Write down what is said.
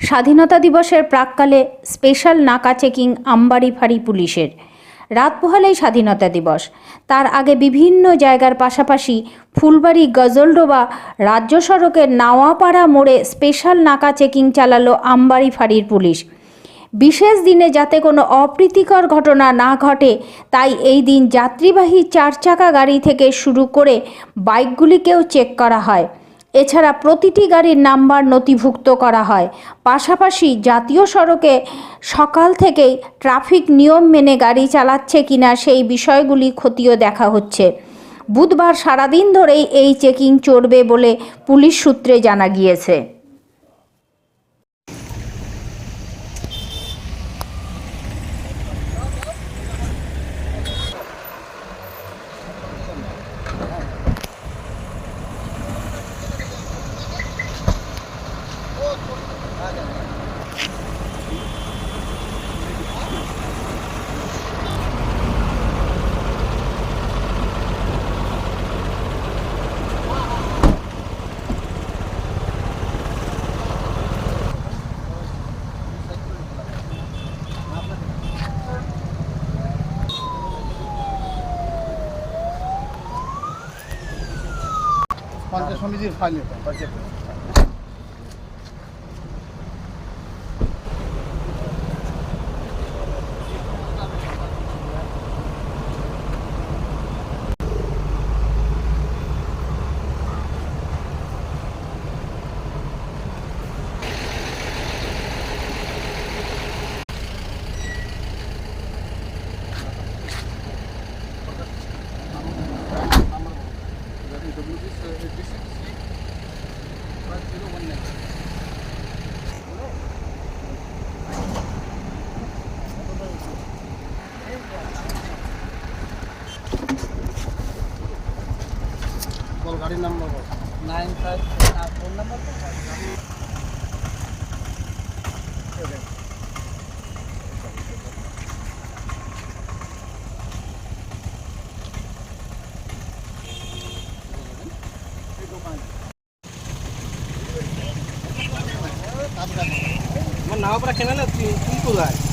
স্বাধীনতা দিবসের প্রাককালে স্পেশাল নাকা চেকিং আমবাড়ি ফাঁড়ি পুলিশের। রাত পোহালেই স্বাধীনতা দিবস। তার আগে বিভিন্ন জায়গার পাশাপাশি ফুলবাড়ি গজলডোবা রাজ্য সড়কের নাওয়াপাড়া মোড়ে স্পেশাল নাকা চেকিং চালালো আমবাড়ি ফাঁড়ির পুলিশ। বিশেষ দিনে যাতে কোনো অপ্রীতিকর ঘটনা না ঘটে, তাই এই দিন যাত্রীবাহী চার চাকা গাড়ি থেকে শুরু করে বাইকগুলিকেও চেক করা হয়। এছাড়া প্রতিটি গাড়ির নাম্বার নথিভুক্ত করা হয়। পাশাপাশি জাতীয় সড়কে সকাল থেকেই ট্রাফিক নিয়ম মেনে গাড়ি চালাচ্ছে কিনা সেই বিষয়গুলি খতিয়ে দেখা হচ্ছে। বুধবার সারাদিন ধরেই এই চেকিং চড়বে বলে পুলিশ সূত্রে জানা গিয়েছে। 反正我们自己就管理呗。সমিতির ফাইল এটা পঞ্চায়েত বল গাড়ির নাম্বার বল নাইন ফাইভ ফোন নাম্বার আমার নাও পড়া কেনা না তুই তুই কোথায়